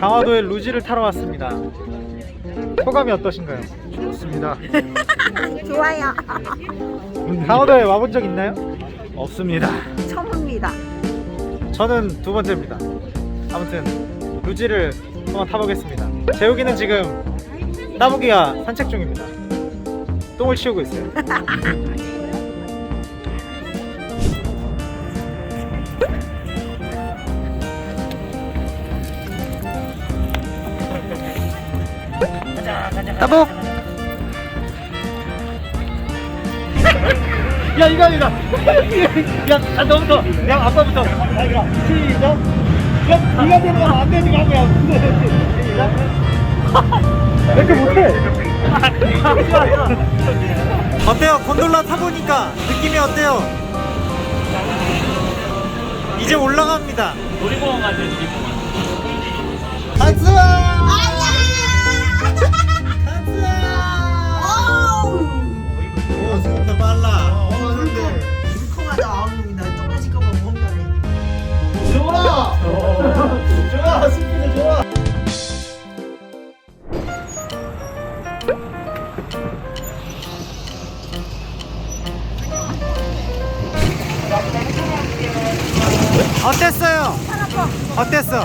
강화도에 루지를 타러 왔습니다. 소감이 어떠신가요? 좋습니다. 좋아요. 강화도에 와본 적 있나요? 없습니다. 처음입니다. 저는 두 번째입니다. 아무튼 루지를 한번 타보겠습니다. 재욱이는 지금 따보기가 산책 중입니다. 똥을 치우고 있어요. 따복! 야 이거 아니다. 야 아, 너부터. 야 아빠부터. 야 이거 시작. 야 네가 되면 안 되지 가고야. 시작. 왜 이렇게 못해? 어때요? 곤돌라 타보니까 느낌이 어때요? 이제 올라갑니다. 놀이공원 가세요 놀이공원 한수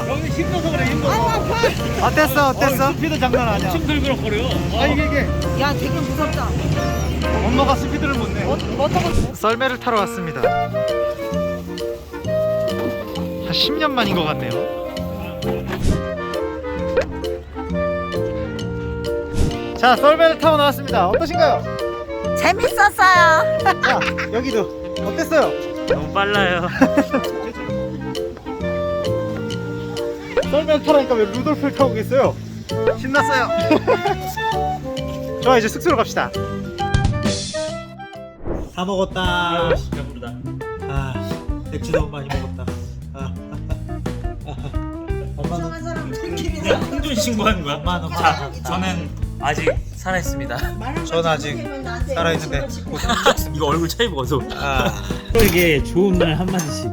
여기 힘줘서 그래 힘줘서 어땠어? 어땠어? 스피드 장난 아니야 엄청 들그럭거려 아 이게 이게 야, 되게 무섭다. 엄마가 스피드를 못 내. 어, 어떤 썰매를 타러 왔습니다. 한 10년 만인 것 같네요. 자, 썰매를 타고 나왔습니다. 어떠신가요? 거? 재밌었어요. 자, 여기도 어땠어요? 너무 빨라요 썰매를 타라니까 왜 루돌프를 타고 계세요? 신났어요. 좋아, 이제 숙소로 갑시다. 다 먹었다. 배부르다 아, 맥주 너무 많이 먹었다. 아, 엄마는 이상한 사람 느낌이 그냥 흥분 신고하는 거야? 엄마는 엄마. 자 저는 아직 살아있습니다 전 아직 살아있는데 곧 죽습니다. 이거 얼굴 차이 보소 아, 이게 좋은 말 한마디씩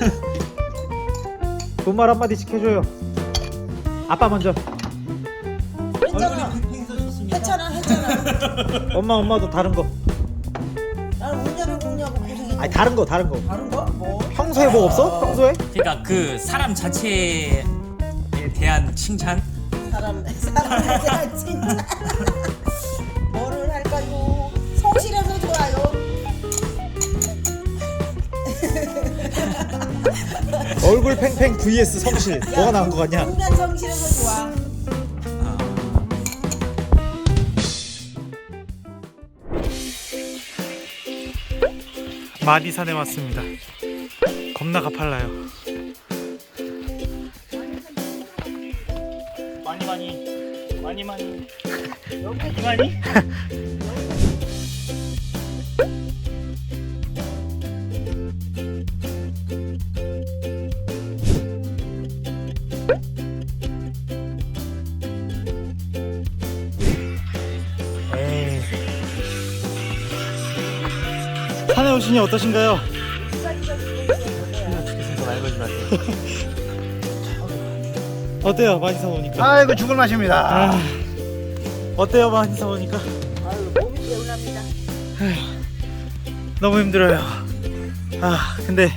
좋은 말 한마디씩 해줘요. 아빠 먼저. 했잖아, 했잖아. 엄마 엄마도 다른 거. 난 운전을 공유하고 고생했지. 아니 다른 거 다른 거. 다른 거? 뭐? 평소에 뭐 없어? 평소에? 그러니까 그 사람 자체에 대한 칭찬 사람, 사람에 대한 진짜. 얼굴 팽팽 vs 성실. 뭐가 나은 거 같냐? 인간 성실해서 좋아. 마디산에 왔습니다. 겁나 가팔라요. 많이 많이 많이 많이 많이 많이. 오시니 어떠신가요? 어때요 마디산 오니까? 아이고 죽을 맛입니다. 아, 어때요 마디산 오니까? 아유, 몸이 개운합니다. 너무 힘들어요. 아 근데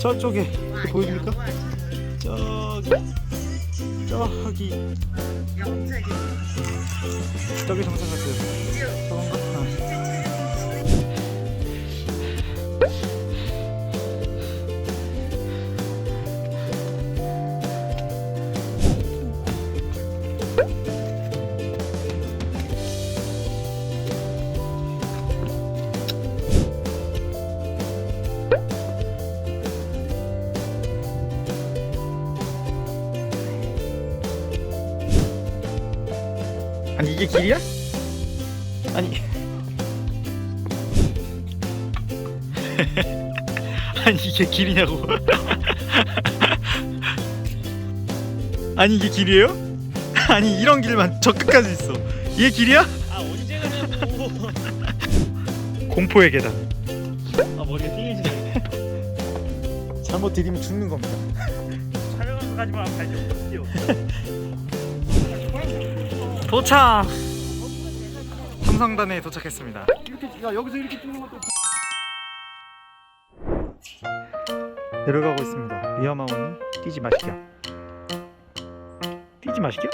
저쪽에 보입니까? 저기 저기 저기 정상 같아요. 저건가? 아. 아니 이게 길이야? 아니 아니 이게 길이냐고 아니 이게 길이에요? 아니 이런 길만 저 끝까지 있어 이게 길이야? 아 언제 가냐고 공포의 계단 아 머리가 띵해지네 잘못 디디면 죽는 겁니다 촬영하는 가지 마 가야죠. 뛰어. 도착. 삼성단에 도착했습니다. 이렇게 야 여기서 이렇게 뛰는 것도 내려가고 있습니다. 위험하오니 뛰지 마시죠. 뛰지 마시죠.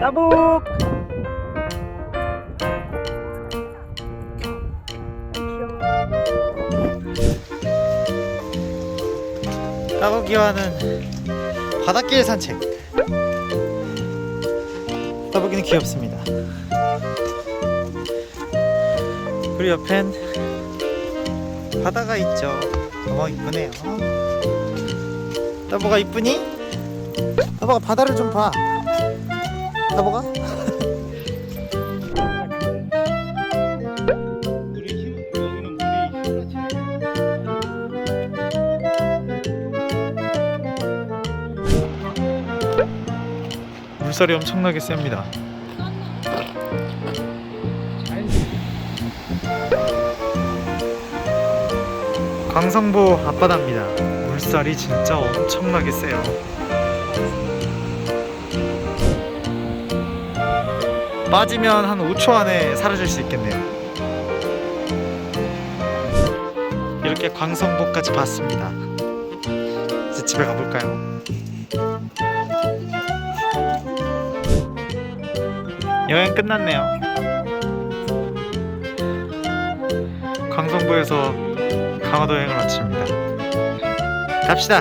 따복. 따복이와는 바닷길 산책. 따보기는 귀엽습니다. 그리고 옆엔 바다가 있죠. 너무 이쁘네요. 따보가 이쁘니? 따보가 바다를 좀 봐. 따보가? 물살이 엄청나게 셉니다. 광성보 앞바다입니다. 물살이 진짜 엄청나게 세요. 빠지면 한 5초 안에 사라질 수 있겠네요. 이렇게 광성보까지 봤습니다. 이제 집에 가볼까요? 여행 끝났네요. 강성부에서 강화도 여행을 마칩니다. 갑시다.